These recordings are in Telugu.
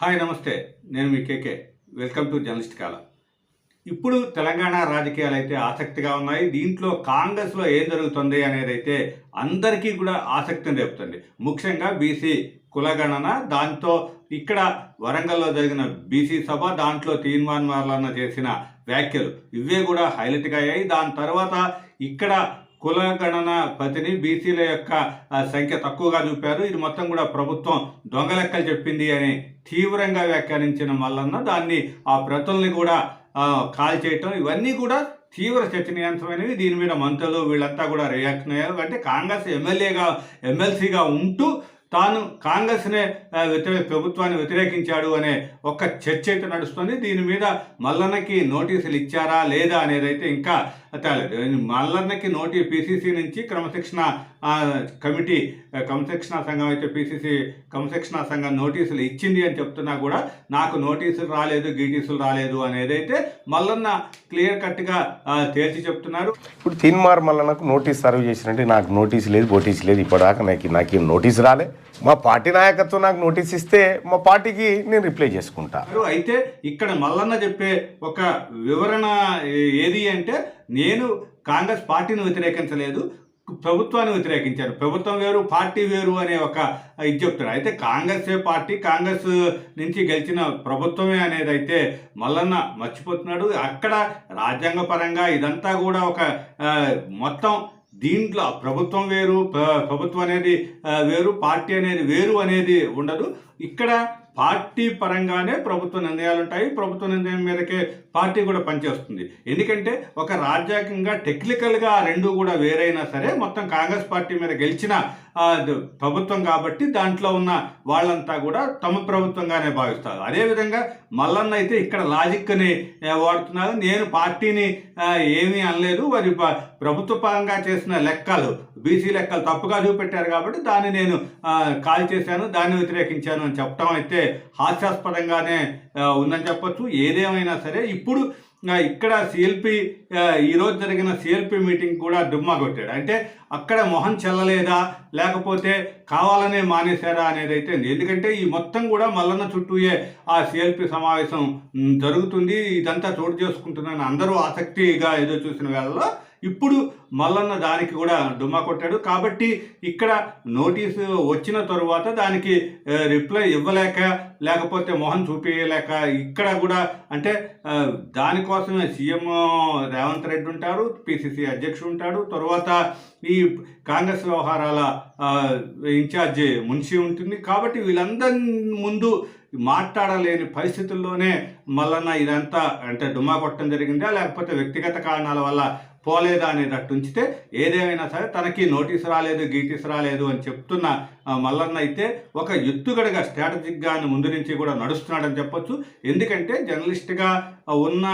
హాయ్ నమస్తే. నేను మీ కేకే. వెల్కమ్ టు జర్నలిస్ట్ కాల. ఇప్పుడు తెలంగాణ రాజకీయాలు అయితే ఆసక్తిగా ఉన్నాయి. దీంట్లో కాంగ్రెస్లో ఏం జరుగుతుంది అనేది అయితే అందరికీ కూడా ఆసక్తిని రేపుతుంది. ముఖ్యంగా బీసీ కులగణన దాంతో ఇక్కడ వరంగల్లో జరిగిన బీసీ సభ దాంట్లో తీర్మాన్ మార్లన్న చేసిన వ్యాఖ్యలు ఇవే కూడా హైలైట్గా అయ్యాయి. దాని తర్వాత ఇక్కడ కులగణన పతిని బీసీల యొక్క సంఖ్య తక్కువగా చూపారు. ఇది మొత్తం కూడా ప్రభుత్వం దొంగ లెక్కలు చెప్పింది అని తీవ్రంగా వ్యాఖ్యానించిన మల్లన్న దాన్ని ఆ ప్రతుల్ని కూడా కాల్ చేయటం ఇవన్నీ కూడా తీవ్ర చర్చనీయాంశమైనవి. దీని మీద మంత్రులు వీళ్ళంతా కూడా రియాక్షన్ అయ్యారు. అంటే కాంగ్రెస్ ఎమ్మెల్యేగా ఎమ్మెల్సీగా ఉంటూ తాను కాంగ్రెస్నే వ్యతిరేక ప్రభుత్వాన్ని వ్యతిరేకించాడు అనే ఒక చర్చ అయితే నడుస్తుంది. దీని మీద మల్లన్నకి నోటీసులు ఇచ్చారా లేదా అనేది అయితే ఇంకా తేలేదు. మల్లన్నకి నోటీ పీసీసీ నుంచి క్రమశిక్షణ కమిటీ క్రమశిక్షణ సంఘం అయితే పీసీసీ క్రమశిక్షణ సంఘం నోటీసులు ఇచ్చింది అని చెప్తున్నా కూడా నాకు నోటీసులు రాలేదు గీటీసులు రాలేదు అనేది అయితే మల్లన్న క్లియర్ కట్గా తేల్చి చెప్తున్నారు. ఇప్పుడు తీన్మార్ మల్లన్నకు నోటీస్ సర్వ్ చేసినట్టు నాకు నోటీస్ లేదు పోటీస్ లేదు. ఇప్పటిదాకా నాకు నాకేం నోటీస్ రాలే. మా పార్టీ నాయకత్వం నాకు నోటీస్ ఇస్తే మా పార్టీకి నేను రిప్లై చేసుకుంటా. అయితే ఇక్కడ మల్లన్న చెప్పే ఒక వివరణ ఏది అంటే నేను కాంగ్రెస్ పార్టీని వ్యతిరేకించలేదు ప్రభుత్వాన్ని వ్యతిరేకించారు. ప్రభుత్వం వేరు పార్టీ వేరు అనే ఒక ఇది చెప్తారు. అయితే కాంగ్రెస్ పార్టీ కాంగ్రెస్ నుంచి గెలిచిన ప్రభుత్వమే అనేది అయితే మల్లన్న మర్చిపోతున్నాడు. అక్కడ రాజ్యాంగ పరంగా ఇదంతా కూడా ఒక మొత్తం దీంట్లో ప్రభుత్వం వేరు ప్రభుత్వం అనేది వేరు పార్టీ అనేది వేరు అనేది ఉండదు. ఇక్కడ పార్టీ పరంగానే ప్రభుత్వ నిర్ణయాలు ఉంటాయి. ప్రభుత్వ నిర్ణయం మీదకే పార్టీ కూడా పనిచేస్తుంది. ఎందుకంటే ఒక రాజ్యాంగంగా టెక్నికల్గా రెండు కూడా వేరైనా సరే మొత్తం కాంగ్రెస్ పార్టీ మీద గెలిచిన ప్రభుత్వం కాబట్టి దాంట్లో ఉన్న వాళ్ళంతా కూడా తమ ప్రభుత్వంగానే భావిస్తారు. అదేవిధంగా మల్లన్న అయితే ఇక్కడ లాజిక్ని వాడుతున్నారు. నేను పార్టీని ఏమీ అనలేదు. వారి ప్రభుత్వ పరంగా చేసిన లెక్కలు బీసీ లెక్కలు తప్పుగా చూపెట్టారు కాబట్టి దాన్ని నేను కాల్ చేశాను దాన్ని వ్యతిరేకించాను అని చెప్పడం అయితే హాస్యాస్పదంగానే ఉందని చెప్పొచ్చు. ఏదేమైనా సరే ఇప్పుడు ఇక్కడ సిఎల్పి ఈరోజు జరిగిన సిఎల్పి మీటింగ్ కూడా దుమ్మా కొట్టాడు. అంటే అక్కడ మొహం చెల్లలేదా లేకపోతే కావాలనే మానేశారా అనేది అయితే ఎందుకంటే ఈ మొత్తం కూడా మల్లన్న చుట్టూయే ఆ సిఎల్పి సమావేశం జరుగుతుంది. ఇదంతా చోటు చేసుకుంటుందని అందరూ ఆసక్తిగా ఎదురు చూసిన వేళలో ఇప్పుడు మల్లన్న దానికి కూడా డుమా కొట్టాడు. కాబట్టి ఇక్కడ నోటీసు వచ్చిన తరువాత దానికి రిప్లై ఇవ్వలేక లేకపోతే మొహం చూపించలేక ఇక్కడ కూడా అంటే దానికోసమే సీఎం రేవంత్ రెడ్డి ఉంటారు పిసిసి అధ్యక్షుడు ఉంటాడు. తర్వాత ఈ కాంగ్రెస్ వ్యవహారాల ఇన్ఛార్జ్ మున్షి ఉంటుంది. కాబట్టి వీళ్ళందరి ముందు మాట్లాడలేని పరిస్థితుల్లోనే మల్లన్న ఇదంతా అంటే డుమా కొట్టడం జరిగిందా లేకపోతే వ్యక్తిగత కారణాల వల్ల పోలేదా అనేటట్టు ఉంచితే ఏదేమైనా సరే తనకి నోటీస్ రాలేదు గీటీస్ రాలేదు అని చెప్తున్న మల్లన్న అయితే ఒక ఎత్తుగడగా స్ట్రాటజిక్గా ముందు నుంచి కూడా నడుస్తున్నాడని చెప్పొచ్చు. ఎందుకంటే జర్నలిస్ట్గా ఉన్న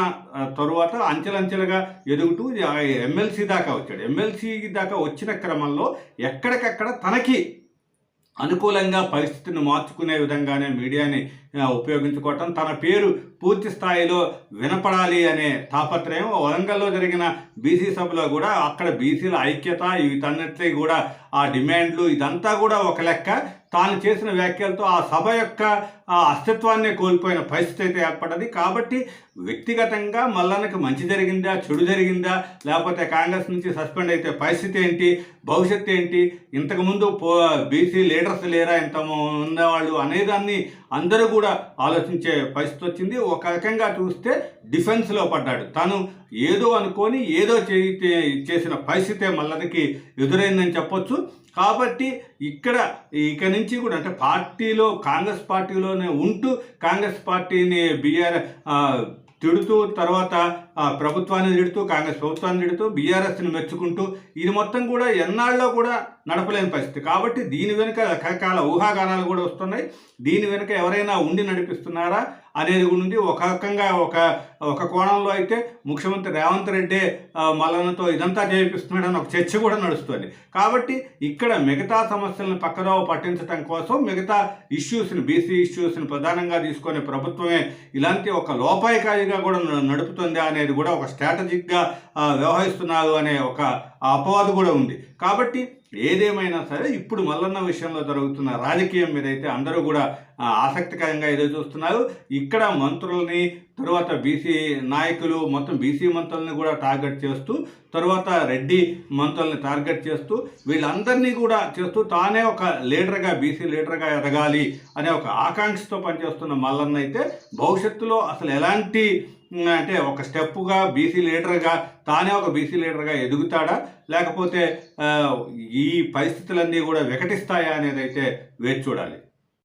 తరువాత అంచెలంచెలుగా ఎదుగుతూ ఎమ్మెల్సీ దాకా వచ్చాడు. ఎమ్మెల్సీ దాకా వచ్చిన క్రమంలో ఎక్కడికక్కడ తనకి అనుకూలంగా పరిస్థితిని మార్చుకునే విధంగానే మీడియాని ఉపయోగించుకోవటం. తన పేరు పూర్తి స్థాయిలో వినపడాలి అనే తాపత్రయం వరంగల్లో జరిగిన బీసీ సభలో కూడా అక్కడ బీసీల ఐక్యత వీటన్నిటి కూడా ఆ డిమాండ్లు ఇదంతా కూడా ఒక లెక్క. తాను చేసిన వ్యాఖ్యలతో ఆ సభ యొక్క ఆ అస్తిత్వాన్ని కోల్పోయిన పరిస్థితి అయితే ఏర్పడ్డది. కాబట్టి వ్యక్తిగతంగా మల్లన్నకి మంచి జరిగిందా చెడు జరిగిందా లేకపోతే కాంగ్రెస్ నుంచి సస్పెండ్ అయితే పరిస్థితి ఏంటి భవిష్యత్తు ఏంటి ఇంతకుముందు పో బీసీ లీడర్స్ లేరా ఇంత ఉన్నవాళ్ళు అనేదాన్ని అందరూ కూడా ఆలోచించే పరిస్థితి వచ్చింది. ఒక రకంగా చూస్తే డిఫెన్స్లో పడ్డాడు. తను ఏదో అనుకొని ఏదో చేయి చేసిన పరిస్థితే మల్లన్నకి ఎదురైందని చెప్పొచ్చు. కాబట్టి ఇక్కడ ఇక నుంచి కూడా అంటే పార్టీలో కాంగ్రెస్ పార్టీలోనే ఉంటూ కాంగ్రెస్ పార్టీని బీఆర్ తిడుతూ తర్వాత ప్రభుత్వాన్ని తిడుతూ కాంగ్రెస్ ప్రభుత్వాన్ని తిడుతూ బీఆర్ఎస్ని మెచ్చుకుంటూ ఇది మొత్తం కూడా ఎన్నాళ్ళలో కూడా నడపలేని పరిస్థితి. కాబట్టి దీని వెనుక రకరకాల ఊహాగానాలు కూడా వస్తున్నాయి. దీని వెనుక ఎవరైనా ఉండి నడిపిస్తున్నారా? అనేది కూడా ఉంది. ఒక రకంగా ఒక ఒక కోణంలో అయితే ముఖ్యమంత్రి రేవంత్ రెడ్డి మల్లన్నతో ఇదంతా చేయిస్తున్నాడని ఒక చర్చ కూడా నడుస్తుంది. కాబట్టి ఇక్కడ మిగతా సమస్యలను పక్కదోవ పట్టించడం కోసం మిగతా ఇష్యూస్ని బీసీ ఇష్యూస్ని ప్రధానంగా తీసుకునే ప్రభుత్వమే ఇలాంటి ఒక లోపాయకారిగా కూడా నడుపుతుంది అనేది కూడా ఒక స్ట్రాటజిక్గా వ్యవహరిస్తున్నారు అనే ఒక అపవాదు కూడా ఉంది. కాబట్టి ఏదేమైనా సరే ఇప్పుడు మల్లన్న విషయంలో జరుగుతున్న రాజకీయం మీద అయితే అందరూ కూడా ఆసక్తికరంగా ఎదురు చూస్తున్నారు. ఇక్కడ మంత్రులని తరువాత బీసీ నాయకులు మొత్తం బీసీ మంత్రుల్ని కూడా టార్గెట్ చేస్తూ తరువాత రెడ్డి మంత్రుల్ని టార్గెట్ చేస్తూ వీళ్ళందరినీ కూడా చేస్తూ తానే ఒక లీడర్గా బీసీ లీడర్గా ఎదగాలి అనే ఒక ఆకాంక్షతో పనిచేస్తున్న మల్లన్న అయితే భవిష్యత్తులో అసలు ఎలాంటి అంటే ఒక స్టెప్పుగా బీసీ లీడర్గా తానే ఒక బీసీ లీడర్గా ఎదుగుతాడా? లేకపోతే ఈ పరిస్థితులన్నీ కూడా వికటిస్తాయా అనేది అయితే వేచి చూడాలి.